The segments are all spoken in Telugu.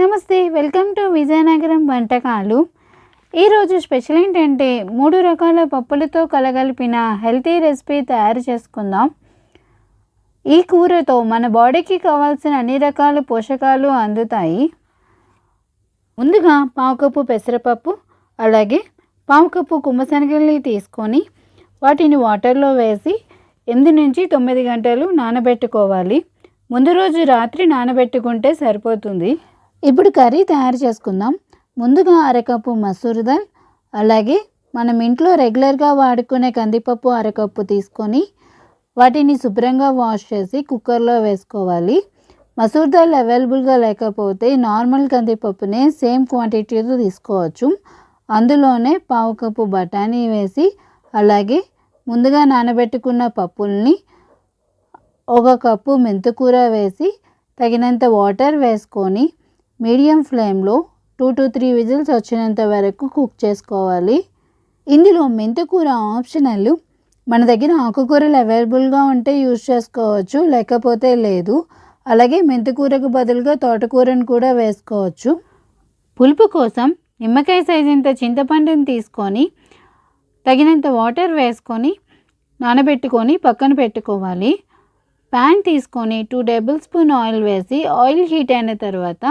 నమస్తే వెల్కమ్ టు విజయనగరం వంటకాలు. ఈరోజు స్పెషల్ ఏంటంటే మూడు రకాల పప్పులతో కలగలిపిన హెల్తీ రెసిపీ తయారు చేసుకుందాం. ఈ కూరతో మన బాడీకి కావాల్సిన అన్ని రకాల పోషకాలు అందుతాయి. ముందుగా పావు కప్పు పెసరపప్పు అలాగే పావు కప్పు కుమ్మశనగల్ని తీసుకొని వాటిని వాటర్లో వేసి ఎనిమిది నుంచి తొమ్మిది గంటలు నానబెట్టుకోవాలి. ముందు రోజు రాత్రి నానబెట్టుకుంటే సరిపోతుంది. ఇప్పుడు కర్రీ తయారు చేసుకుందాం. ముందుగా అరకప్పు మసూర్ దాల్ అలాగే మనం ఇంట్లో రెగ్యులర్గా వాడుకునే కందిపప్పు అరకప్పు తీసుకొని వాటిని శుభ్రంగా వాష్ చేసి కుక్కర్లో వేసుకోవాలి. మసూర్ దాల్ అవైలబుల్గా లేకపోతే నార్మల్ కందిపప్పునే సేమ్ క్వాంటిటీతో తీసుకోవచ్చు. అందులోనే పావు కప్పు బఠానీ వేసి అలాగే ముందుగా నానబెట్టుకున్న పప్పుల్ని ఒక కప్పు మెంతుకూర వేసి తగినంత వాటర్ వేసుకొని మీడియం ఫ్లేమ్లో టూ టు త్రీ విజిల్స్ వచ్చినంత వరకు కుక్ చేసుకోవాలి. ఇందులో మెంతుకూర ఆప్షనల్. మన దగ్గర ఆకుకూరలు అవైలబుల్గా ఉంటే యూజ్ చేసుకోవచ్చు లేకపోతే లేదు. అలాగే మెంతికూరకు బదులుగా తోటకూరను కూడా వేసుకోవచ్చు. పులుపు కోసం నిమ్మకాయ సైజంత చింతపండుని తీసుకొని తగినంత వాటర్ వేసుకొని నానబెట్టుకొని పక్కన పెట్టుకోవాలి. ప్యాన్ తీసుకొని టూ టేబుల్ స్పూన్ ఆయిల్ వేసి ఆయిల్ హీట్ అయిన తర్వాత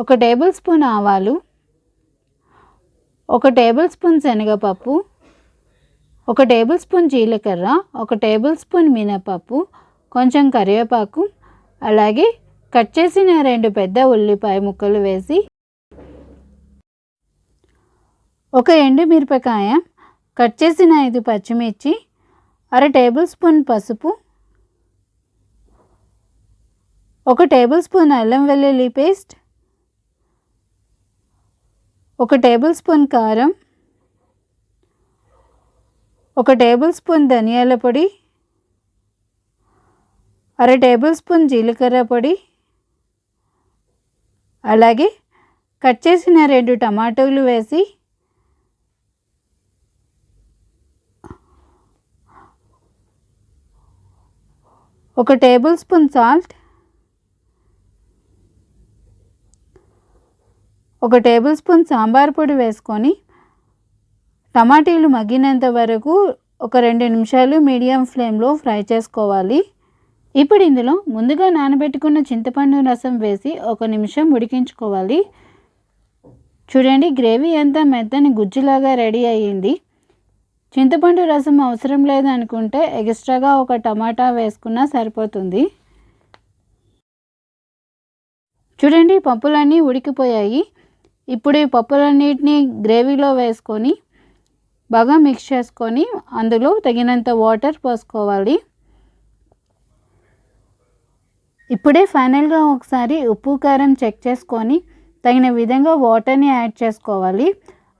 ఒక టేబుల్ స్పూన్ ఆవాలు ఒక టేబుల్ స్పూన్ శనగపప్పు ఒక టేబుల్ స్పూన్ జీలకర్ర ఒక టేబుల్ స్పూన్ మినపప్పు కొంచెం కరివేపాకు అలాగే కట్ చేసిన రెండు పెద్ద ఉల్లిపాయ ముక్కలు వేసి ఒక ఎండు మిరపకాయ కట్ చేసిన ఐదు పచ్చిమిర్చి అర టేబుల్ స్పూన్ పసుపు ఒక టేబుల్ స్పూన్ అల్లం వెల్లుల్లి పేస్ట్ ఒక టేబుల్ స్పూన్ కారం ఒక టేబుల్ స్పూన్ ధనియాల పొడి అర టేబుల్ స్పూన్ జీలకర్ర పొడి అలాగే కట్ చేసిన రెండు టమాటోలు వేసి ఒక టేబుల్ స్పూన్ సాల్ట్ ఒక టేబుల్ స్పూన్ సాంబార్ పొడి వేసుకొని టమాటీలు మగ్గినంత వరకు ఒక రెండు నిమిషాలు మీడియం ఫ్లేమ్లో ఫ్రై చేసుకోవాలి. ఇప్పుడు ఇందులో ముందుగా నానబెట్టుకున్న చింతపండు రసం వేసి ఒక నిమిషం ఉడికించుకోవాలి. చూడండి గ్రేవీ అంతా మెత్తని గుజ్జులాగా రెడీ అయ్యింది. చింతపండు రసం అవసరం లేదనుకుంటే ఎక్స్ట్రాగా ఒక టమాటా వేసుకున్నా సరిపోతుంది. చూడండి పప్పులన్నీ ఉడికిపోయాయి. ఇప్పుడు ఈ పప్పులన్నిటిని గ్రేవీలో వేసుకొని బాగా మిక్స్ చేసుకొని అందులో తగినంత వాటర్ పోసుకోవాలి. ఇప్పుడే ఫైనల్గా ఒకసారి ఉప్పు కారం చెక్ చేసుకొని తగిన విధంగా వాటర్ని యాడ్ చేసుకోవాలి.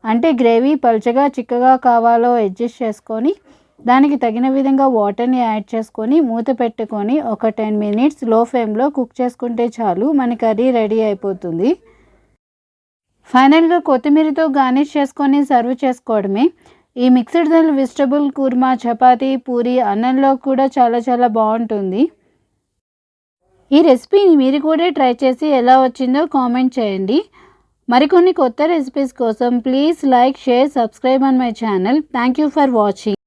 అంటే గ్రేవీ పలుచగా చిక్కగా కావాలో అడ్జస్ట్ చేసుకొని దానికి తగిన విధంగా వాటర్ని యాడ్ చేసుకొని మూత పెట్టుకొని ఒక టెన్ మినిట్స్లో ఫ్లేమ్లో కుక్ చేసుకుంటే చాలు మన కర్రీ రెడీ అయిపోతుంది. ఫైనల్గా కొత్తిమీరతో గార్నిష్ చేసుకొని సర్వ్ చేసుకోవడమే. ఈ మిక్స్డ్ దల్ వెజిటబుల్ కుర్మా చపాతీ పూరి అన్నంలో కూడా చాలా చాలా బాగుంటుంది. ఈ రెసిపీని మీరు కూడా ట్రై చేసి ఎలా వచ్చిందో కామెంట్ చేయండి. మరికొన్ని కొత్త రెసిపీస్ కోసం please like share subscribe on my channel. Thank you for watching.